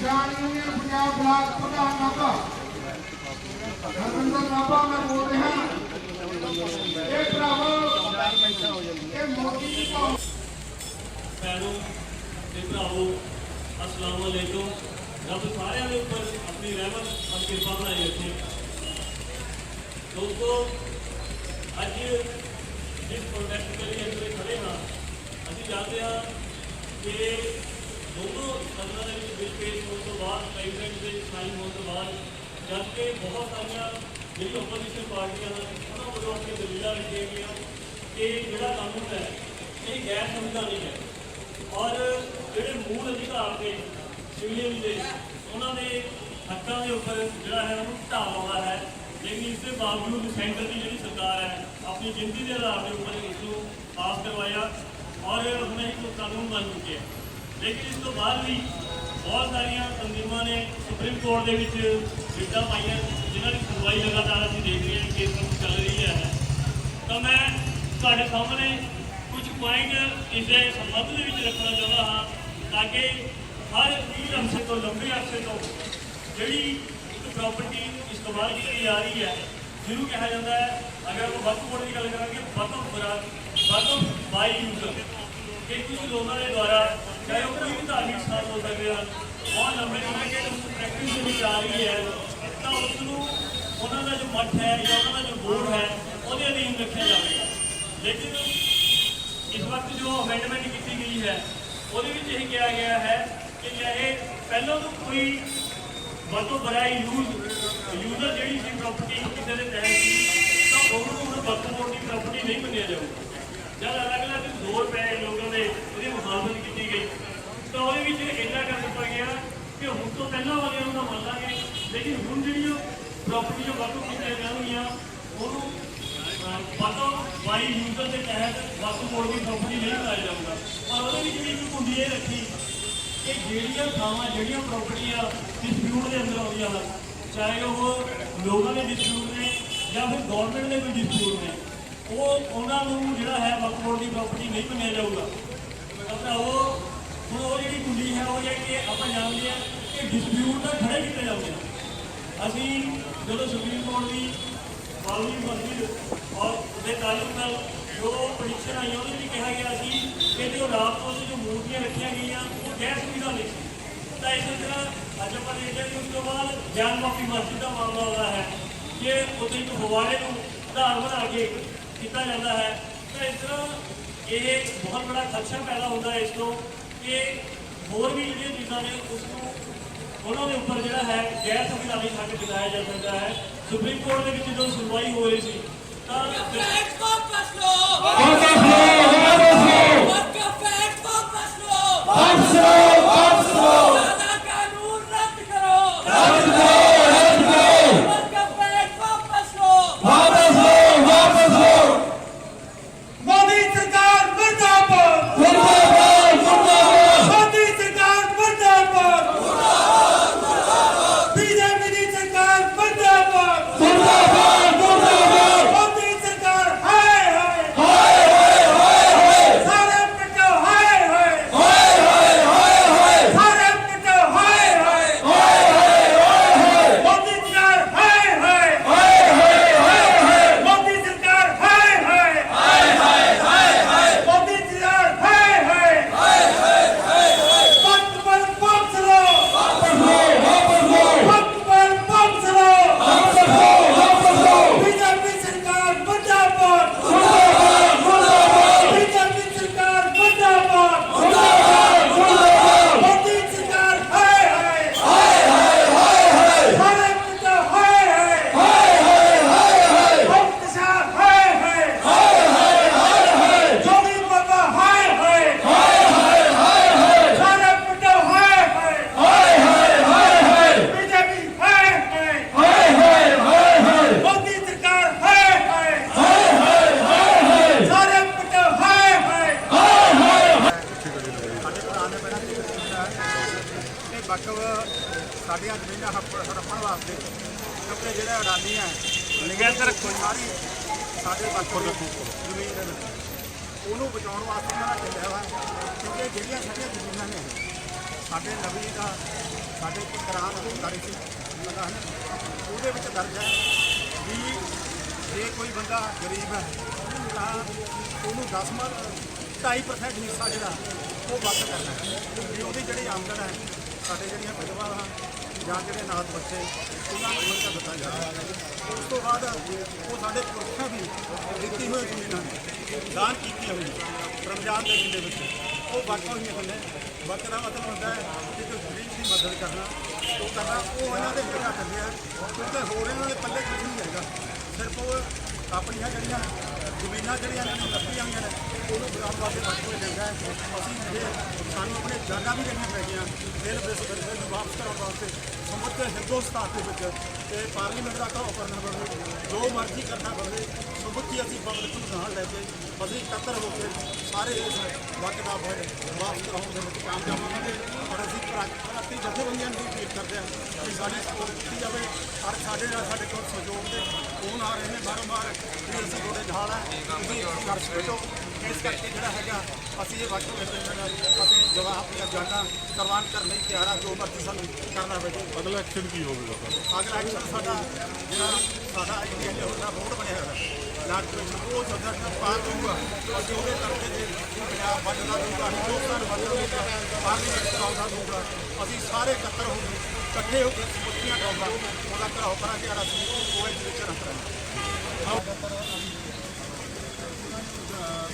ਕਿਸਾਨ union Punjab block ਪ੍ਰਧਾਨ ਨਾਭਾ ਹਰਮਿੰਦਰ ਨਾਭਾ ਮੈਂ ਬੋਲ ਰਿਹਾ ਇਹ ਭਰਾਵੋ ਇਹ ਮੋਦੀ ਦੀ ਭਾਵ ਭੈਣੋ ਤੇ ਭਰਾਵੋ ਅਸਲਾਮ ਅਲੈਕੁਮ ਰੱਬ ਸਾਰਿਆਂ ਦੇ ਉੱਪਰ ਆਪਣੀ ਰਹਿਮਤ ਅਤੇ ਕਿਰਪਾ ਬਣਾਈ ਰੱਖੇ ਦੋਸਤੋ ਅੱਜ ਜਿਸ ਪ੍ਰੋਟੈਸਟ ਦੇ ਲਈ ਅਸੀਂ ਖੜੇ ਹਾਂ ਅਸੀਂ ਜਾਣਦੇ ਹਾਂ ਕਿ ਦੋਨੋਂ ਸਦਨਾਂ ਦੇ ਵਿੱਚ ਬਿੱਲ ਪੇਸ਼ ਹੋਣ ਤੋਂ ਬਾਅਦ ਪ੍ਰੈਜ਼ੀਡੈਂਟ ਦੇ ਸਾਈਨ ਹੋਣ ਤੋਂ ਬਾਅਦ ਜਦ ਕਿ ਬਹੁਤ ਸਾਰੀਆਂ ਜਿਹੜੀ ਆਪੋਜੀਸ਼ਨ ਪਾਰਟੀਆਂ ਹਨ, ਉਹਨਾਂ ਵੱਲੋਂ ਆਪਣੀ ਦਲੀਲਾਂ ਰੱਖੀਆਂ ਗਈਆਂ ਕਿ ਜਿਹੜਾ ਕਾਨੂੰਨ ਹੈ, ਇਹ ਗੈਰ ਸੰਵਿਧਾਨਿਕ ਹੈ। ਔਰ ਜਿਹੜੇ ਮੂਲ ਅਧਿਕਾਰ ਦੇ ਸਿਵਲੀਅਨ ਦੇ, ਉਹਨਾਂ ਦੇ ਹੱਕਾਂ ਦੇ ਉੱਪਰ ਜਿਹੜਾ ਹੈ ਉਹਨੂੰ ਢਾਹ ਲਾਉਂਦਾ ਹੈ। ਲੇਕਿਨ ਇਸ ਦੇ ਬਾਵਜੂਦ ਸੈਂਟਰ ਦੀ ਜਿਹੜੀ ਸਰਕਾਰ ਹੈ, ਆਪਣੀ ਗਿਣਤੀ ਦੇ ਆਧਾਰ ਦੇ ਉੱਪਰ ਇਸ ਨੂੰ ਪਾਸ ਕਰਵਾਇਆ ਔਰ ਹੁਣ ਇੱਕ ਕਾਨੂੰਨ ਬਣ ਚੁੱਕਿਆ ਹੈ। ਲੇਕਿਨ ਇਸ ਤੋਂ ਬਾਅਦ ਵੀ ਬਹੁਤ ਸਾਰੀਆਂ ਤੰਜ਼ੀਮਾਂ ਨੇ ਸੁਪਰੀਮ ਕੋਰਟ ਦੇ ਵਿੱਚ ਰਿਟਾਂ ਪਾਈਆਂ ਜਿਨ੍ਹਾਂ ਦੀ ਸੁਣਵਾਈ ਲਗਾਤਾਰ ਅਸੀਂ ਦੇਖ ਰਹੇ ਹਾਂ ਕਿ ਇਸ ਨੂੰ ਚੱਲ ਰਹੀ ਹੈ ਤਾਂ ਮੈਂ ਤੁਹਾਡੇ ਸਾਹਮਣੇ ਕੁਝ ਪੁਆਇੰਟ ਇਸ ਦੇ ਸੰਬੰਧ ਦੇ ਵਿੱਚ ਰੱਖਣਾ ਚਾਹੁੰਦਾ ਹਾਂ ਤਾਂ ਕਿ ਹਰ ਵੀਰ ਅਰਸੇ ਤੋਂ ਲੰਬੇ ਅਰਸੇ ਤੋਂ ਜਿਹੜੀ ਇੱਕ ਪ੍ਰਾਪਰਟੀ ਇਸਤੇਮਾਲ ਕੀਤੀ ਜਾ ਰਹੀ ਹੈ ਜਿਹਨੂੰ ਕਿਹਾ ਜਾਂਦਾ ਹੈ ਅਗਰ ਆਪਾਂ ਵਕਫ ਬੋਰਡ ਦੀ ਗੱਲ ਕਰਾਂਗੇ ਵਕਫ ਬਰਾ ਵਕਫ ਬਾਈ ਯੂਜ਼ਰ ਕਿ ਕੁਝ ਲੋਕਾਂ ਦੇ ਦੁਆਰਾ ਚਾਹੇ ਉਹ ਕੋਈ ਵੀ ਧਾਰਮਿਕ ਸਥਾਨ ਹੋ ਸਕਦੇ ਹਨ ਬਹੁਤ ਲੰਬੇ ਸਮੇਂ ਕੇ ਪ੍ਰੈਕਟਿਸ ਦੇ ਵਿੱਚ ਆ ਰਹੀ ਹੈ। ਤਾਂ ਉਸ ਨੂੰ ਉਹਨਾਂ ਦਾ ਜੋ ਮੱਠ ਹੈ ਜਾਂ ਉਹਨਾਂ ਦਾ ਜੋ ਬੋਰਡ ਹੈ, ਉਹਦੇ ਅਧੀਨ ਰੱਖਿਆ ਜਾਵੇਗਾ ਲੇਕਿਨ ਇਸ ਵਕਤ ਜੋ ਅਮੈਂਡਮੈਂਟ ਕੀਤੀ ਗਈ ਹੈ, ਉਹਦੇ ਵਿੱਚ ਇਹ ਕਿਹਾ ਗਿਆ ਹੈ ਕਿ ਚਾਹੇ ਪਹਿਲਾਂ ਤੋਂ ਕੋਈ ਵਰਤੋਂ ਬਰਾਈ ਯੂਜ਼ ਯੂਜ਼ਰ ਜਿਹੜੀ ਸੀ ਪ੍ਰਾਪਰਟੀ ਕਿਸੇ ਦੇ ਤਹਿਤ ਸੀ, ਤਾਂ ਉਹਨੂੰ ਹੁਣ ਵਰਤੋਂ ਦੀ ਪ੍ਰਾਪਰਟੀ ਨਹੀਂ ਮੰਨਿਆ ਜਾਊਗਾ। ਜਦ ਅਲੱਗ-ਅਲੱਗ ਦੋ ਰੁਪਏ ਲੋਕਾਂ ਦੇ ਉਹਦੀ ਮੁਖਾਲਫਤ ਕੀਤੀ ਗਈ ਤਾਂ ਉਹਦੇ ਵਿੱਚ ਇੰਨਾ ਕਰ ਦਿੱਤਾ ਗਿਆ ਕਿ ਹੁਣ ਤੋਂ ਪਹਿਲਾਂ ਵਾਲਿਆਂ ਨੂੰ ਤਾਂ ਮੰਨ ਲਾਂਗੇ ਲੇਕਿਨ ਹੁਣ ਜਿਹੜੀਆਂ ਪ੍ਰਾਪਰਟੀ ਜੋ ਵਰਤੋਂ ਕੀਤੀਆਂ ਜਾਣਗੀਆਂ ਉਹਨੂੰ ਵਰਤੋਂ ਬਾਈ ਯੂਜ਼ਰ ਦੇ ਤਹਿਤ ਵਰਤੋਂ ਬੋਰਡ ਦੀ ਪ੍ਰਾਪਰਟੀ ਨਹੀਂ ਬਣਾਇਆ ਜਾਊਗਾ ਪਰ ਉਹਦੇ ਵਿੱਚ ਵੀ ਇੱਕ ਕੁੰਡੀ ਇਹ ਰੱਖੀ, ਕਿ ਜਿਹੜੀਆਂ ਥਾਵਾਂ, ਜਿਹੜੀਆਂ ਪ੍ਰਾਪਰਟੀਆਂ ਡਿਸਪਿਊਟ ਦੇ ਅੰਦਰ ਆਉਂਦੀਆਂ ਹਨ, ਚਾਹੇ ਉਹ ਲੋਕਾਂ ਦੇ ਡਿਸਪਿਊਟ ਨੇ ਜਾਂ ਫਿਰ ਗਵਰਨਮੈਂਟ ਦੇ ਕੋਈ ਡਿਸਪਿਊਟ ਨੇ, ਉਹ ਉਹਨਾਂ ਨੂੰ ਜਿਹੜਾ ਹੈ ਵਕਫ ਬੋਰਡ ਦੀ ਪ੍ਰਾਪਰਟੀ ਨਹੀਂ ਮੰਨਿਆ ਜਾਊਗਾ। ਤਾਂ ਉਹ, ਹੁਣ ਉਹ ਜਿਹੜੀ ਕੁੰਡੀ ਹੈ, ਉਹ ਇਹ ਕਿ ਆਪਾਂ ਜਾਣਦੇ ਹਾਂ ਕਿ ਡਿਸਪਿਊਟ ਤਾਂ ਖੜੇ ਕੀਤੇ ਜਾਂਦੇ ਹਨ ਅਸੀਂ ਜਦੋਂ ਸੁਪਰੀਮ ਕੋਰਟ ਦੀ ਬਾਲਵੀ ਮਸਜਿਦ ਔਰ ਦੇ ਤਾਲੁਕ ਨਾਲ ਜੋ ਪਟੀਸ਼ਨ ਆਈ, ਉਹਦੇ ਵੀ ਕਿਹਾ ਗਿਆ ਸੀ ਕਿ ਜੋ ਰਾਮਪੁਰ ਦੀ ਜੋ ਮੂਰਤੀਆਂ ਰੱਖੀਆਂ ਗਈਆਂ, ਉਹ ਗੈਰ ਸੁਵਿਧਾ ਸੰਵਿਧਾਨਿਕ ਸੀ। ਤਾਂ ਇਸੇ ਤਰ੍ਹਾਂ ਅੱਜ ਆਪਾਂ ਦੇਖਦੇ ਹਾਂ ਕਿ ਉਸ ਤੋਂ ਬਾਅਦ ਗਿਆਨ ਮਾਫੀ ਮਸਜਿਦ ਦਾ ਮਾਮਲਾ ਆਉਂਦਾ ਹੈ, ਕਿ ਉੱਥੇ ਇੱਕ ਫਵਾਰੇ ਨੂੰ ਆਧਾਰ ਬਣਾ ਕੇ ਕੀਤਾ ਜਾਂਦਾ ਹੈ। ਤਾਂ ਇਸ ਤਰ੍ਹਾਂ ਇਹ ਬਹੁਤ ਬੜਾ ਖਦਸ਼ਾ ਪੈਦਾ ਹੁੰਦਾ ਹੈ ਇਸ ਤੋਂ ਕਿ ਹੋਰ ਵੀ ਜਿਹੜੀਆਂ ਚੀਜ਼ਾਂ ਨੇ, ਉਸ ਨੂੰ ਉਹਨਾਂ ਦੇ ਉੱਪਰ ਜਿਹੜਾ ਹੈ ਗੈਰ ਸੰਵਿਧਾਨੀ ਹੱਕ ਜਤਾਇਆ ਜਾ ਸਕਦਾ ਹੈ ਸੁਪਰੀਮ ਕੋਰਟ ਦੇ ਵਿੱਚ ਜਦੋਂ ਸੁਣਵਾਈ ਹੋਈ ਸੀ ਤਾਂ ਕੋਰਟ ਦਾ ਵਕਫ ਸਾਡੀਆਂ ਜ਼ਮੀਨਾਂ ਹੜਪ- ਹੜੱਪਣ ਵਾਸਤੇ ਕਿਉਂਕਿ ਜਿਹੜੇ ਅਡਾਨੀ ਹੈ ਨਿਗੰਤਰ ਕੋਈ ਸਾਰੀ ਸਾਡੇ ਵਕਫ ਦੀ ਜ਼ਮੀਨ ਦੇ ਵਿੱਚ। ਉਹਨੂੰ ਬਚਾਉਣ ਵਾਸਤੇ ਇਹਨਾਂ ਦਾ ਚੱਲਿਆ ਵਾ ਕਿਉਂਕਿ ਜਿਹੜੀਆਂ ਸਾਡੀਆਂ ਜ਼ਮੀਨਾਂ ਨੇ ਸਾਡੇ ਨਵੀਂ ਦਾ ਸਾਡੇ ਕਰਾਨ ਅਧਿਕਾਰੀ ਸੀ ਲਗਾ ਹੈ ਉਹਦੇ ਵਿੱਚ ਦਰਜ ਹੈ ਵੀ ਜੇ ਕੋਈ ਬੰਦਾ ਗਰੀਬ ਹੈ ਤਾਂ ਉਹਨੂੰ 10 ਮਨ 2.5% ਹਿੱਸਾ ਜਿਹੜਾ ਉਹ ਵੱਧ ਕਰਨਾ ਹੈ। ਵੀ ਉਹਦੀ ਜਿਹੜੀ ਆਮਦਨ ਹੈ ਸਾਡੇ ਜਿਹੜੀਆਂ ਵਿਧਵਾਵਾਂ ਜਾਂ ਜਿਹੜੇ ਨਾਥ ਬੱਚੇ, ਉਹਨਾਂ ਨੂੰ ਖਰਚਾ ਦਿੱਤਾ ਜਾ ਰਿਹਾ ਹੈ। ਉਸ ਤੋਂ ਬਾਅਦ ਉਹ ਸਾਡੇ ਪੁਰਖਾਂ ਦੀ ਦਿੱਤੀ ਹੋਈ ਜ਼ਮੀਨਾਂ ਨੇ, ਦਾਨ ਕੀਤੀਆਂ ਹੋਈਆਂ ਰਮਜ਼ਾਨ ਦੇ ਮਹੀਨੇ ਵਿੱਚ। ਉਹ ਵਾਕਾਂ ਹੋਈਆਂ ਹੁੰਦੇ ਵਕਤ ਦਾ ਮਤਲਬ ਹੁੰਦਾ ਹੈ ਕਿ ਜੋ ਗਰੀਬ ਦੀ ਮਦਦ ਕਰਨਾ, ਉਹ ਕਰਨਾ, ਉਹ ਇਹਨਾਂ ਦੇ ਜਗ੍ਹਾ ਕਰਦੇ ਆ ਕਿਉਂਕਿ ਹੋਰ ਇਹਨਾਂ ਦੇ ਪੱਲੇ ਕੁਝ ਨਹੀਂ ਹੈਗਾ। ਸਿਰਫ ਉਹ ਆਪਣੀਆਂ ਜਿਹੜੀਆਂ ਜ਼ਮੀਨਾਂ ਜਿਹੜੀਆਂ ਇਹਨਾਂ ਨੂੰ ਲੱਭੀਆਂ ਹੋਈਆਂ ਨੇ, ਉਹਨੂੰ ਬਚਾਉਣ ਵਾਸਤੇ ਵਕਤ ਹੋਏ ਲੈਂਦਾ ਹੈ। ਅਸੀਂ ਇਹ ਸਾਨੂੰ ਆਪਣੇ ਜਾਨਾਂ ਵੀ ਦੇਣੀਆਂ ਪੈ ਗਈਆਂ ਦਿਲ ਦੇ ਸਬਰ ਨੂੰ ਵਾਪਸ ਕਰਾਉਣ ਵਾਸਤੇ ਸਮੁੱਚੇ ਹਿੰਦੁਸਤਾਨ ਦੇ ਵਿੱਚ ਤੇ ਪਾਰਲੀਮੈਂਟ ਦਾ ਘਾਹ ਕਰਨਾ ਪਵੇ, ਜੋ ਮਰਜ਼ੀ ਕਰਨਾ ਪਵੇ, ਸਮੁੱਚੀ ਅਸੀਂ ਪਬਲਿਕ ਨੂੰ ਨਾਲ ਲੈ ਕੇ ਅਸੀਂ ਇਕੱਤਰ ਹੋ ਕੇ ਸਾਰੇ ਇਸ ਵਕਤ ਦਾ ਭਰ ਵਾਪਸ ਕਰਾਉਣ ਦੇ ਵਿੱਚ ਕਾਮਯਾਬ ਹੋਵਾਂਗੇ। ਔਰ ਅਸੀਂ ਪ੍ਰਾਂਤੀ ਜਥੇਬੰਦੀਆਂ ਨੂੰ ਵੀ ਅਪੀਲ ਕਰਦੇ ਹਾਂ ਕਿ ਸਾਡੀ ਸਪੋਰਟ ਕੀਤੀ ਜਾਵੇ ਔਰ ਸਾਡੇ ਨਾਲ ਸਾਡੇ ਕੋਲ ਸਹਿਯੋਗ ਦੇ ਫੋਨ ਆ ਰਹੇ ਨੇ ਬਾਰੰਬਾਰ ਕਿ ਅਸੀਂ ਤੁਹਾਡੇ ਨਾਲ ਹੈ ਤੁਸੀਂ ਕਰ ਸਕੋ ਇਸ ਕਰਕੇ ਜਿਹੜਾ ਹੈਗਾ ਅਸੀਂ ਇਹ ਦੇ ਵਿੱਚ ਅਸੀਂ ਜਵਾਬ ਆਪਣੀਆਂ ਜਾਨਾਂ ਕੁਰਬਾਨ ਕਰਨ ਲਈ ਤਿਆਰ ਹਾਂ ਜੋ ਮਰਜ਼ੀ ਸਾਨੂੰ ਕਰਨਾ ਪਵੇ। ਅਗਲਾ ਐਕਸ਼ਨ ਕੀ ਹੋਵੇਗਾ? ਅਗਲਾ ਐਕਸ਼ਨ ਸਾਡਾ ਜਿਹੜਾ ਸਾਡਾ ਇੰਡੀਆ ਦਾ ਬੋਰਡ ਬਣਿਆ ਹੋਇਆ। ਵਿੱਚ ਉਹ ਸਦਾ ਦਾ ਪਾਰ ਹੋਊਗਾ ਅਸੀਂ ਉਹਦੇ ਕਰਕੇ ਜੇ ਪੰਜਾਬ ਬਦਲਾ ਦੂਗਾ ਹਿੰਦੁਸਤਾਨ ਬਦਲਾ ਦੂਗਾ ਪਾਰਲੀਮੈਂਟ ਕਰਾਉਂਦਾ ਦੂਗਾ ਅਸੀਂ ਸਾਰੇ ਇਕੱਤਰ ਹੋ ਕੇ ਇਕੱਠੇ ਹੋ ਕੇ ਮੁੱਠੀਆਂ ਕਰਾਉਂਦਾ ਉਹਦਾ ਘਰਾਓ ਕਰਾਂਗੇ ਔਰ ਅਸੀਂ ਉਹ ਦੇ ਵਿੱਚ ਰੱਖ ਰਹੇ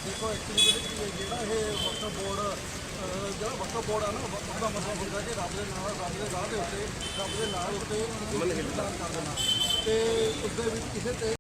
ਦੇਖੋ ਐਕਚੁਅਲੀ ਜਿਹੜਾ ਇਹ ਵਕਫ ਬੋਰਡ ਜਿਹੜਾ ਵਕਫ ਬੋਰਡ ਆ ਨਾ ਵਕਫ ਦਾ ਮਤਲਬ ਹੁੰਦਾ ਕਿ ਰੱਬ ਦੇ ਨਾਲ ਰੱਬ ਦੇ ਰਾਹ ਦੇ ਉੱਤੇ ਰੱਬ ਦੇ ਨਾਲ ਉੱਤੇ ਕਰ ਦੇਣਾ ਤੇ ਉਸ ਦੇ ਵਿੱਚ ਕਿਸੇ ਤੇ